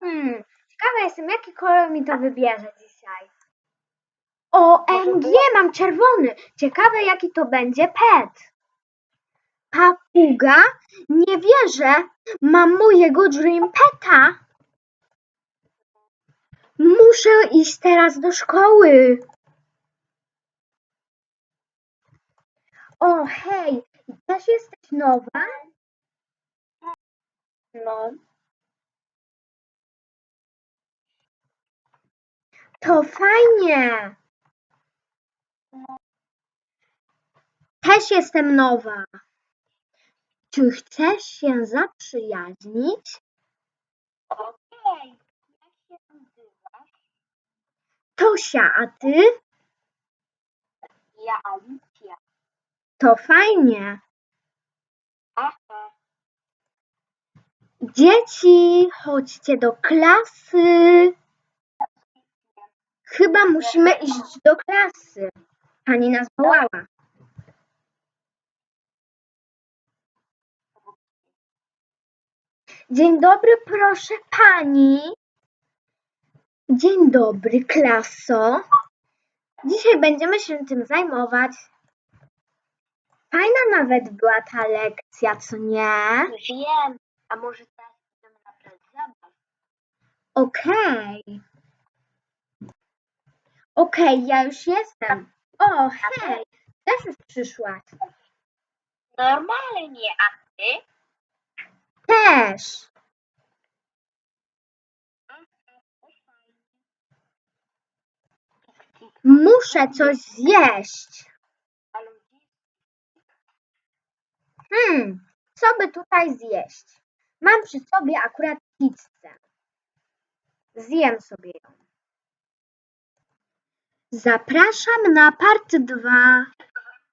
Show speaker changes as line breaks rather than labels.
Hmm, ciekawa jestem, jaki kolor mi to wybierze dzisiaj. OMG, mam czerwony. Ciekawe, jaki to będzie pet. Papuga? Nie wierzę. Mam mojego Dream Peta. Muszę iść teraz do szkoły. O, hej, też jesteś nowa? No. To fajnie. Też jestem nowa. Czy chcesz się zaprzyjaźnić?
Okej, jak się nazywasz?
Tosia, a ty?
Ja Alicja.
To fajnie.
Aha,
Dzieci, chodźcie do klasy. Chyba musimy iść do klasy. Pani nas wołała. Dzień dobry, proszę pani. Dzień dobry, klaso. Dzisiaj będziemy się tym zajmować. Fajna nawet była ta lekcja, co nie?
wiem. A może teraz idziemy na plac zabaw?
Okej. Okej, ja już jestem. O, hej, też już przyszłaś.
Normalnie, a ty?
Też. Muszę coś zjeść. Hmm, co by tutaj zjeść? Mam przy sobie akurat pizzę. Zjem sobie ją. Zapraszam na part 2.